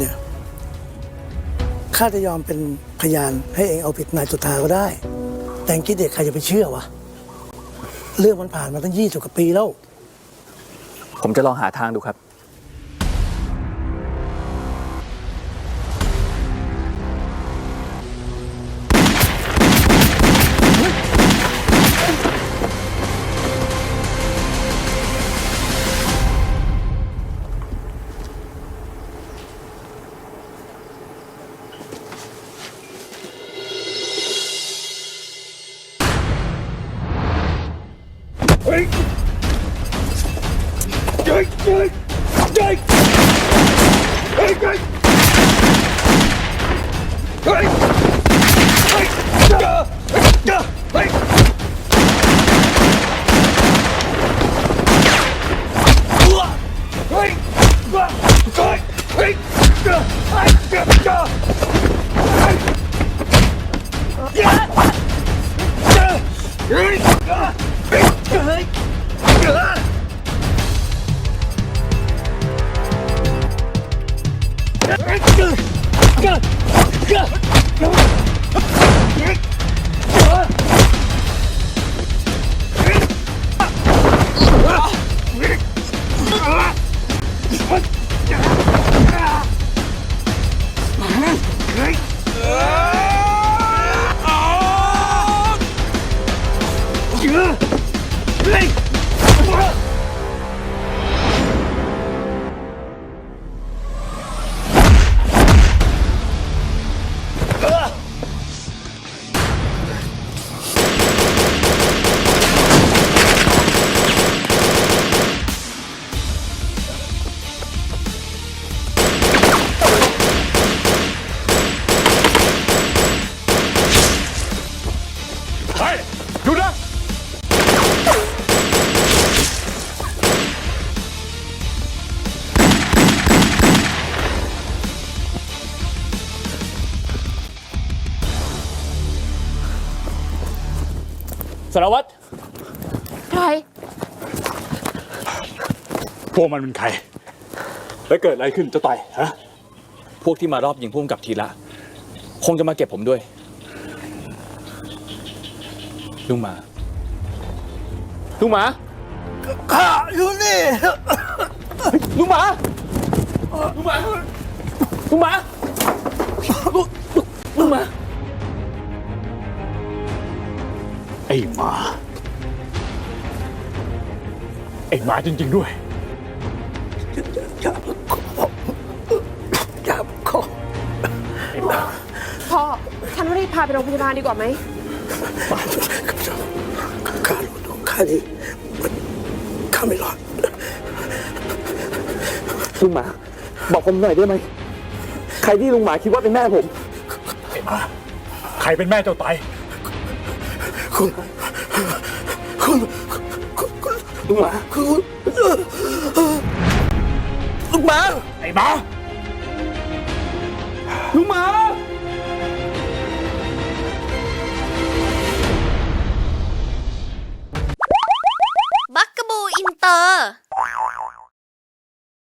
เนี่ยข้าจะยอมเป็นพยานให้เองเอาผิดนายจุธาก็ได้ แต่งคิดเด็กใครจะไปเชื่อวะ เรื่องมันผ่านมาตั้งยี่สิบกว่าปีแล้ว ผมจะลองหาทางดูครับ Yeah! Hey! ารวัตรใครพวกมันเป็นใคร แล้วเกิดอะไรขึ้นเจ้าต่อยฮะ พวกที่มารอบยิงพุ่มกับทีละ คงจะมาเก็บผมด้วย ลุงหมา ลุงหมา ข้าอยู่นี่ ลุงหมา ลุงหมา ลุงหมา ลุงหมา ไอ้หมาจริง ๆ ด้วย จับคอจับคอพ่อ ฉันว่ารีบพาไปโรงพยาบาลดีกว่าไหมข้ารู้ตัวข้าดีมันข้าไม่รอดลุงหมา บอกผมหน่อยได้ไหม ใครที่ลุงหมาคิดว่าเป็นแม่ผม ไอ้หมา ใครเป็นแม่เจ้าไตคุณคุณ ลุงหมาคุณลูกหมาไอ้หมาลุงหมา